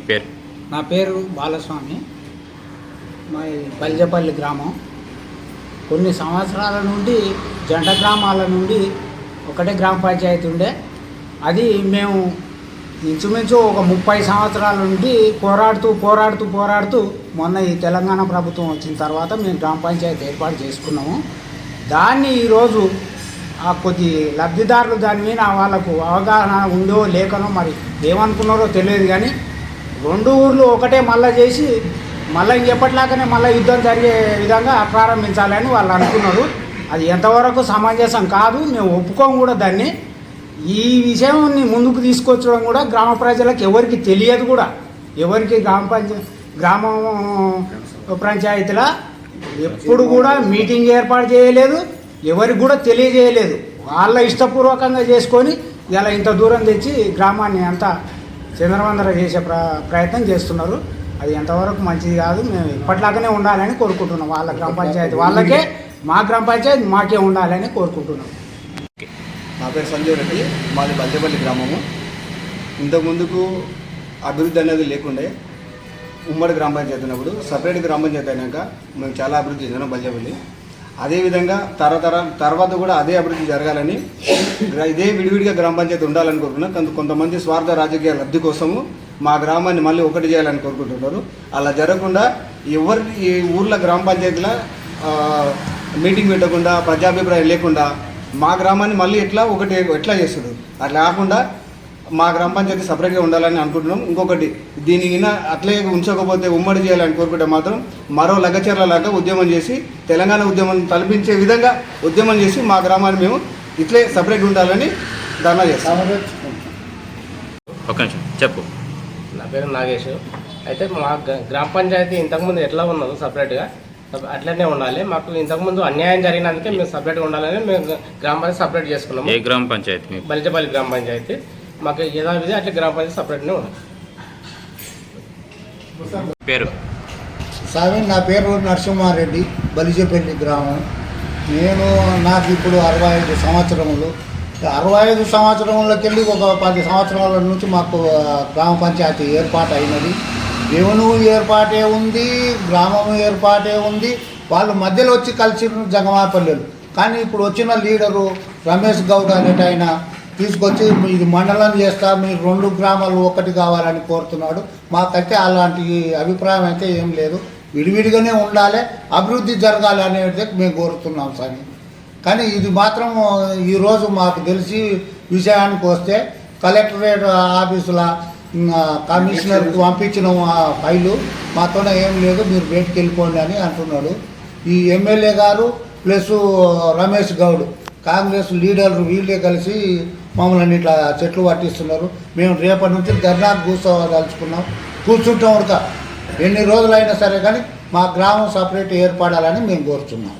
నీ పేరు? నా పేరు బాలస్వామి. మా బల్జపల్లి గ్రామం. కొన్ని సంవత్సరాల నుండి జంట గ్రామాల నుండి ఒకటే గ్రామ పంచాయతీ ఉండే. అది మేము ఇంచుమించు ఒక ముప్పై సంవత్సరాల నుండి పోరాడుతూ పోరాడుతూ పోరాడుతూ మొన్న ఈ తెలంగాణ ప్రభుత్వం వచ్చిన తర్వాత మేము గ్రామ పంచాయతీ ఏర్పాటు చేసుకున్నాము. దాన్ని ఈరోజు ఆ కొద్ది లబ్ధిదారులు దాని మీద వాళ్ళకు అవగాహన ఉందో లేకనో మరి ఏమనుకున్నారో తెలియదు కానీ రెండు ఊర్లు ఒకటే మళ్ళా చేసి మళ్ళీ ఎప్పటిలాగానే మళ్ళీ యుద్ధం జరిగే విధంగా ప్రారంభించాలని వాళ్ళు అనుకున్నారు. అది ఎంతవరకు సమంజసం కాదు మేము ఒప్పుకోము కూడా దాన్ని. ఈ విషయాన్ని ముందుకు తీసుకొచ్చడం కూడా గ్రామ ప్రజలకు ఎవరికి తెలియదు కూడా. ఎవరికి గ్రామ పంచాయతీ గ్రామ పంచాయతీల ఎప్పుడు కూడా మీటింగ్ ఏర్పాటు చేయలేదు ఎవరికి కూడా తెలియజేయలేదు. వాళ్ళ ఇష్టపూర్వకంగా చేసుకొని ఇలా ఇంత దూరం తెచ్చి గ్రామాన్ని అంతా చంద్రవందర చేసే ప్ర ప్రయత్నం చేస్తున్నారు. అది ఎంతవరకు మంచిది కాదు మేము ఇప్పటిలాగానే ఉండాలని కోరుకుంటున్నాం. వాళ్ళ గ్రామ పంచాయతీ వాళ్ళకే మా గ్రామ పంచాయతీ మాకే ఉండాలని కోరుకుంటున్నాం. నా పేరు సంజయ్ రెడ్డి మాది బల్జపల్లి గ్రామము. ఇంతకు ముందుకు అభివృద్ధి అనేది లేకుండే ఉమ్మడి గ్రామ పంచాయతీ ఉన్నప్పుడు సపరేట్ గ్రామ పంచాయతీ అయినాక మేము చాలా అభివృద్ధి చెందినాం బల్జపల్లి అదేవిధంగా తరతర తర్వాత కూడా అదే అభివృద్ధి జరగాలని ఇదే విడివిడిగా గ్రామ పంచాయతీ ఉండాలని కోరుకున్నాం కొంత కొంతమంది స్వార్థ రాజకీయ లబ్ధి కోసము మా గ్రామాన్ని మళ్ళీ ఒకటి చేయాలని కోరుకుంటున్నారు. అలా జరగకుండా ఎవరి ఈ ఊర్ల గ్రామ పంచాయతీల మీటింగ్ పెట్టకుండా ప్రజాభిప్రాయం లేకుండా మా గ్రామాన్ని మళ్ళీ ఎట్లా ఒకటి ఎట్లా చేస్తుంది అట్లా కాకుండా మా గ్రామ పంచాయతీ సపరేట్గా ఉండాలని అనుకుంటున్నాం. ఇంకొకటి దీని మీద అట్లే ఉంచకపోతే ఉమ్మడి చేయాలని కోరుకుంటే మాత్రం మరో లగచర్ల లాగా ఉద్యమం చేసి తెలంగాణ ఉద్యమం తలపించే విధంగా ఉద్యమం చేసి మా గ్రామాన్ని మేము ఇట్లే సపరేట్ ఉండాలని ధర్నా చేస్తాం. ఒక నిమిషం చెప్పు. నా పేరు నాగేష్. అయితే మా గ్రామ పంచాయతీ ఇంతకుముందు ఎట్లా ఉన్నదో సపరేట్గా సప- అట్లనే ఉండాలి. మాకు ఇంతకుముందు అన్యాయం జరిగినందుకే మేము సపరేట్గా ఉండాలని మేము గ్రామ పంచాయతీ సపరేట్ చేసుకున్నాము. ఏ గ్రామ పంచాయతీ బలిజపల్లి గ్రామ పంచాయతీ. మాకు యథావిధి అట్లా గ్రామ పంచాయతీ సపరేట్నే ఉండాలి. పేరు? స్వామి నా పేరు నరసింహారెడ్డి బలిజపల్లి గ్రామం. నేను నాకు ఇప్పుడు అరవై ఐదు సంవత్సరములు. అరవై ఐదు సంవత్సరములకి వెళ్ళి ఒక పది సంవత్సరాల నుంచి మాకు గ్రామ పంచాయతీ ఏర్పాటు అయినది రెవెన్యూ ఏర్పాటే ఉంది గ్రామం ఏర్పాటే ఉంది. వాళ్ళు మధ్యలో వచ్చి కలిసి జగమాపల్లెలు. కానీ ఇప్పుడు వచ్చిన లీడరు రమేష్ గౌడ్ అనేట ఆయన తీసుకొచ్చి ఇది మండలం చేస్తా మీరు రెండు గ్రామాలు ఒకటి కావాలని కోరుతున్నాడు. మాకైతే అలాంటి అభిప్రాయం అయితే ఏం లేదు. విడివిడిగానే ఉండాలి అభివృద్ధి జరగాలి అనేది మేము కోరుతున్నాం సార్. కానీ ఇది మాత్రం ఈరోజు మాకు తెలిసి విషయానికి వస్తే కలెక్టరేట్ ఆఫీసుల కమిషనర్కి పంపించిన ఫైలు మాతోనే ఏం లేదు మీరు బయటికి వెళ్ళిపోండి అని అంటున్నాడు. ఈ ఎమ్మెల్యే గారు ప్లస్ రమేష్ గౌడ్ కాంగ్రెస్ లీడర్లు వీళ్ళే కలిసి మమ్మల్ని ఇట్లా చెట్లు పట్టిస్తున్నారు. మేము రేపటి నుంచి ధర్నాకు కూర్చోదలుచుకున్నాం. కూర్చుంటాం ఉడక ఎన్ని రోజులైనా సరే కానీ మా గ్రామం సపరేట్ ఏర్పడాలని మేము కోరుతున్నాం